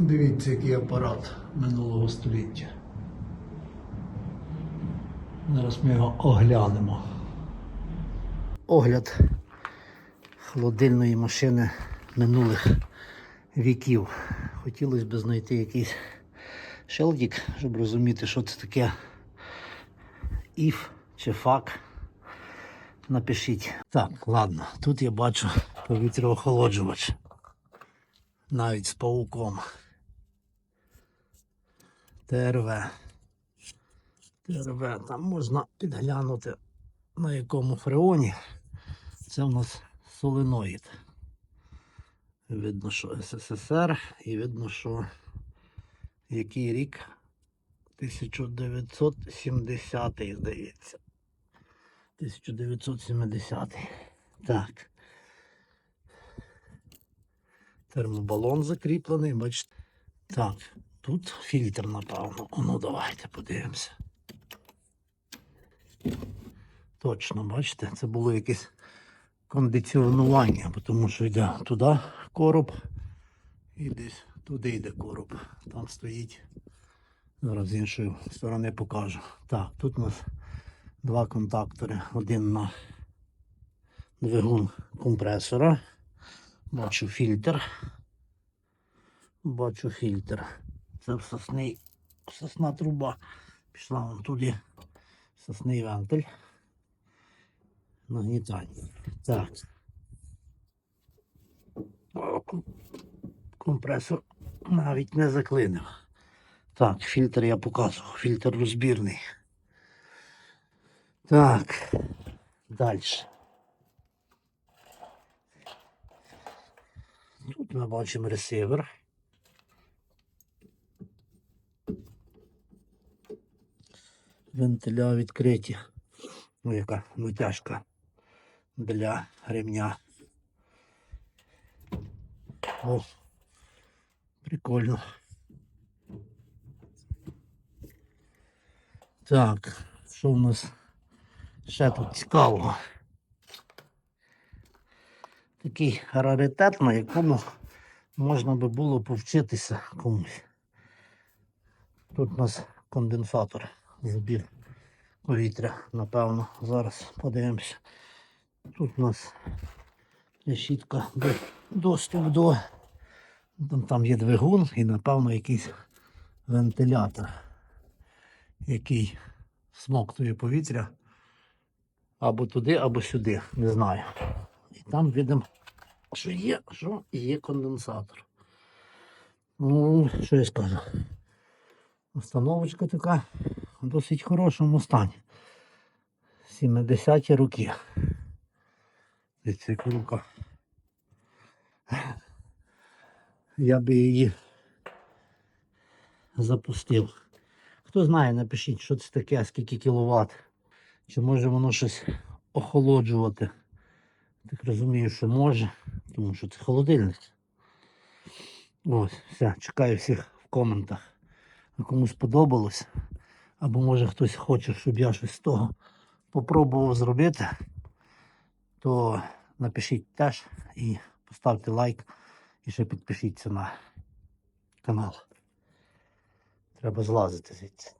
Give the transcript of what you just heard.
Дивіться, який апарат минулого століття. Зараз ми його оглянемо. Огляд холодильної машини минулих віків. Хотілося б знайти якийсь шелдік, щоб розуміти, що це таке if чи фак. Напишіть. Так, ладно, тут я бачу повітряохолоджувач. Навіть з пауком. ТРВ. ТРВ. Там можна підглянути на якому фреоні. Це в нас соленоїд. Видно, що СССР і видно, що який рік 1970 здається. 1970. Так. Термобалон закріплений, бачите. Так, тут фільтр, напевно. Ну давайте подивимося. Точно, бачите, це було якесь кондиціонування, тому що йде туди короб і десь туди йде короб. Там стоїть. Зараз з іншої сторони покажу. Так, тут у нас два контактори. Один на двигун компресора. Бачу фільтр. Бачу фільтр. Це сосний, сосна труба. Пішла вон туди. Сосний вентиль. Нагнітання. Так. Компресор навіть не заклинив. Так, фільтр я показував. Фільтр розбірний. Так. Далі. Тут ми бачимо ресивер. Вентиля відкриті. Ну, яка витяжка для ремня. О, прикольно. Так, що в нас ще тут цікавого? Такий раритет, на якому можна би було повчитися комусь. Тут у нас конденсатор, збір повітря, напевно. Зараз подивимося. Тут у нас решітка доступ до. Там, є двигун і, напевно, якийсь вентилятор, який смоктує повітря або туди, або сюди, не знаю. І там видимо, що є, що є конденсатор. Ну, що я скажу? Установочка така в досить хорошому стані. 70-ті роки. Дивіться, яка рука. Я би її запустив. Хто знає, напишіть, що це таке, скільки кіловат. Чи може воно щось охолоджувати. Так розумію, що може, тому що це холодильник. Ось, все, чекаю всіх в коментах. А подобалось. або може хтось хоче, щоб я щось з того попробував зробити, то напишіть теж і поставте лайк і ще підпишіться на канал. Треба злазити звідси.